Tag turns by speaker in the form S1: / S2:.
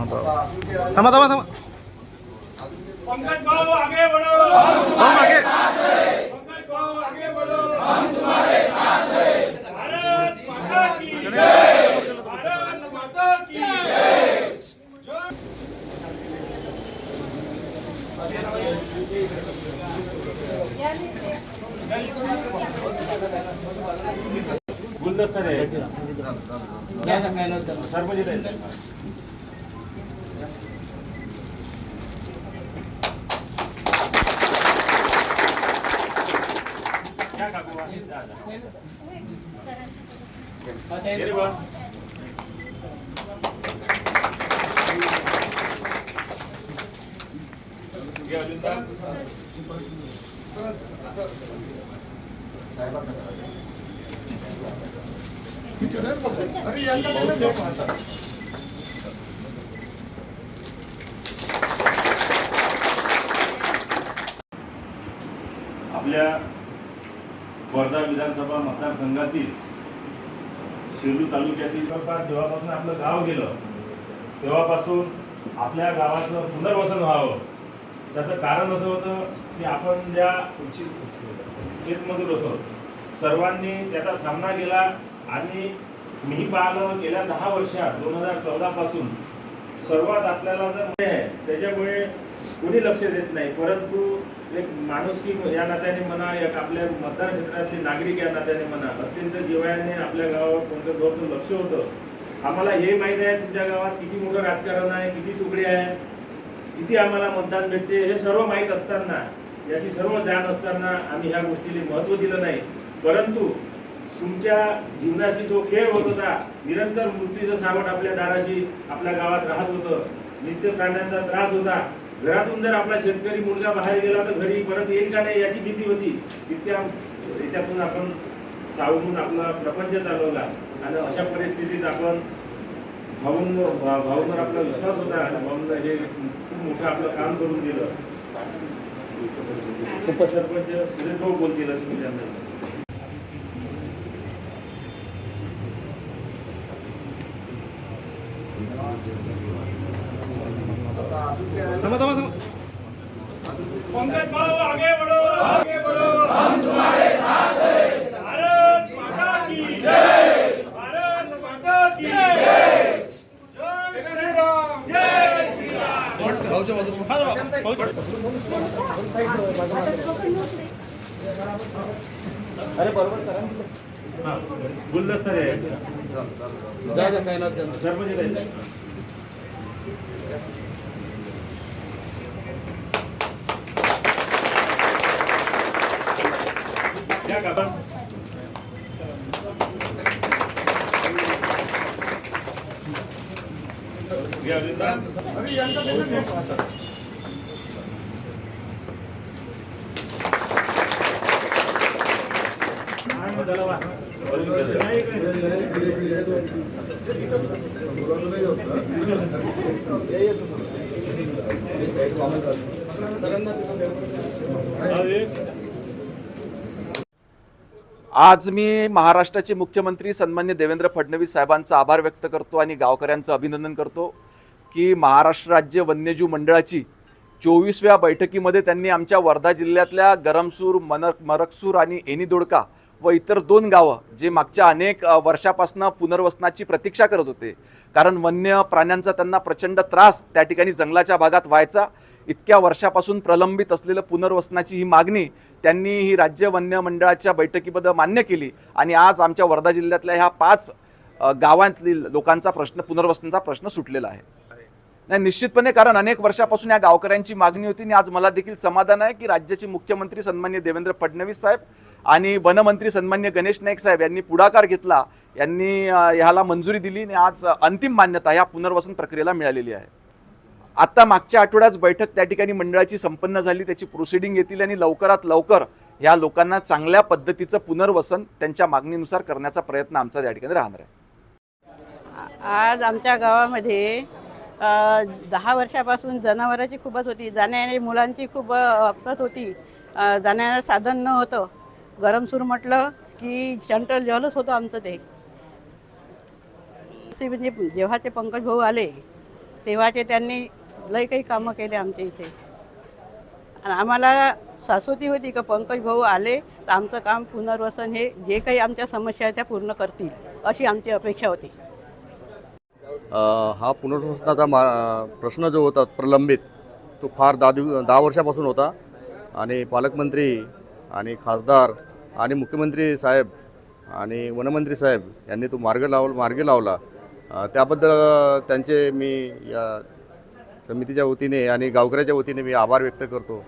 S1: थांबा थांबा. थांबा
S2: पंकज भाऊ आगे बढ़ो
S1: भाऊ मागे
S2: पंकज भाऊ आगे बढ़ो हम तुम्हारे साथ हैं भारत माता की जय भारत माता की जय गुलदस्ता सरपंच क्या आपल्या वर्धा विधानसभा मतदारसंघातील शिरू तालुक्यातील जवळपास जेव्हापासून आपलं गाव गेलं तेव्हापासून आपल्या गावाचं पुनर्वसन व्हावं. त्याचं कारण असं होतं की आपण ज्या शेतमजूर असो सर्वांनी त्याचा सामना केला आणि मी पाहिलं गेल्या दहा वर्षात दोन हजार चौदापासून सर्वात आपल्याला जर आहे त्याच्यामुळे कोणी लक्ष देत नाही. परंतु एक माणूस की या नात्याने म्हणा एक आपल्या मतदार क्षेत्रातले नागरिक या नात्याने म्हणा अत्यंत जिवाळ्याने आपल्या गावावर कोणतं भाऊचं लक्ष होतं आम्हाला हे माहीत आहे तुमच्या गावात किती मोठं राजकारण आहे किती तुकडे आहे किती आम्हाला मतदान भेटते हे सर्व माहीत असताना याची सर्व जाण असताना आम्ही ह्या गोष्टीला महत्त्व दिलं नाही. परंतु तुमच्या जीवनाशी जो खेळ होत होता निरंतर मृत्यूचं सावट आपल्या दाराशी आपल्या गावात राहत होतं नित्य प्राण्यांचा त्रास होता घरातून जर आपला शेतकरी मुलगा बाहेर गेला तर घरी परत येईल का नाही याची भीती होती. तितक्या याच्यातून आपण सावरून आपला प्रपंच चालवला आणि अशा परिस्थितीत आपण भाऊन भाऊंवर आपला विश्वास होता आणि भाऊंना हे खूप मोठं आपलं काम करून दिलं. उपसरपंच सुरेश भाऊ बोलतील असं मी त्यांना
S1: नमस्कार
S2: पंकज भाऊ आगे बढ़ो आगे बढ़ो हम तुम्हारे साथ हैं भारत माता की जय भारत माता की जय जय श्री राम जय श्री राम
S1: भाऊच्या बाजूला
S2: हा, गुलदस्ता द्यायचा सरपंच द्यायचा क्या काका घे अजून का? आणि त्याला वा. अजून का? नाही इकडे. हा, एक.
S3: आज मी महाराष्ट्राचे मुख्यमंत्री सन्मान्य देवेंद्र फडणवीस साहेबांचा आभार व्यक्त करतो आणि गावकऱ्यांचं अभिनंदन करतो की महाराष्ट्र राज्य वन्यजीव मंडळाची चोवीसव्या बैठकीमध्ये त्यांनी आमच्या वर्धा जिल्ह्यातल्या गरमसूर मनक मरकसूर आणि एनीदोडका व इतर दोन गावं जे मागच्या अनेक वर्षापासून वर्षापासनं पुनर्वसनाची प्रतीक्षा करत होते. कारण वन्य प्राण्यांचा त्यांना प्रचंड त्रास त्या ठिकाणी जंगलाच्या भागात व्हायचा. इतक्या वर्षापासून प्रलंबित असलेलं पुनर्वसनाची ही मागणी त्यांनी ही राज्य वन्य मंडळाच्या बैठकीबद्दल मान्य केली. आणि आज आमच्या वर्धा जिल्ह्यातल्या ह्या पाच गावांतील लोकांचा प्रश्न पुनर्वसनाचा प्रश्न सुटलेला आहे. नाही निश्चितपणे कारण अनेक वर्षापासून या गावकऱ्यांची मागणी होती आणि आज मला देखील समाधान आहे की राज्याचे मुख्यमंत्री सन्मान्य देवेंद्र फडणवीस साहेब आणि वनमंत्री सन्मान्य गणेश नाईक साहेब यांनी पुढाकार घेतला यांनी ह्याला मंजुरी दिली आणि आज अंतिम मान्यता ह्या पुनर्वसन प्रक्रियेला मिळालेली आहे. आता मागच्या आठवड्याच बैठक त्या ठिकाणी मंडळाची संपन्न झाली त्याची प्रोसिडिंग येतील आणि लवकरात लवकर ह्या लोकांना चांगल्या पद्धतीचं पुनर्वसन त्यांच्या मागणीनुसार करण्याचा प्रयत्न आमचा त्या ठिकाणी राहणार आहे.
S4: आज आमच्या गावामध्ये दहा वर्षापासून जनावरांची खूपच होती जाण्याने मुलांची खूप अपघात होती. जाण्याला साधन न होतं गरमसूर म्हटलं की सेंट्रल जॉलच होतं आमचं ते. असे म्हणजे जेव्हाचे पंकज भाऊ आले तेव्हाचे त्यांनी लय काही कामं केले आमच्या इथे. आणि आम्हाला शाश्वती होती का पंकज भाऊ आले तर आमचं काम पुनर्वसन हे जे काही आमच्या समस्या आहेत त्या पूर्ण करतील अशी आमची अपेक्षा होती.
S5: हा पुनर्वसनाचा मा प्रश्न जो होता प्रलंबित तो फार दहा दिव दहा वर्षापासून होता. आणि पालकमंत्री आणि खासदार आणि मुख्यमंत्री साहेब आणि वनमंत्री साहेब यांनी तो मार्ग लाव मार्गी लावला. त्याबद्दल त्यांचे मी या समितीच्या वतीने आणि गावकऱ्याच्या वतीने मी आभार व्यक्त करतो.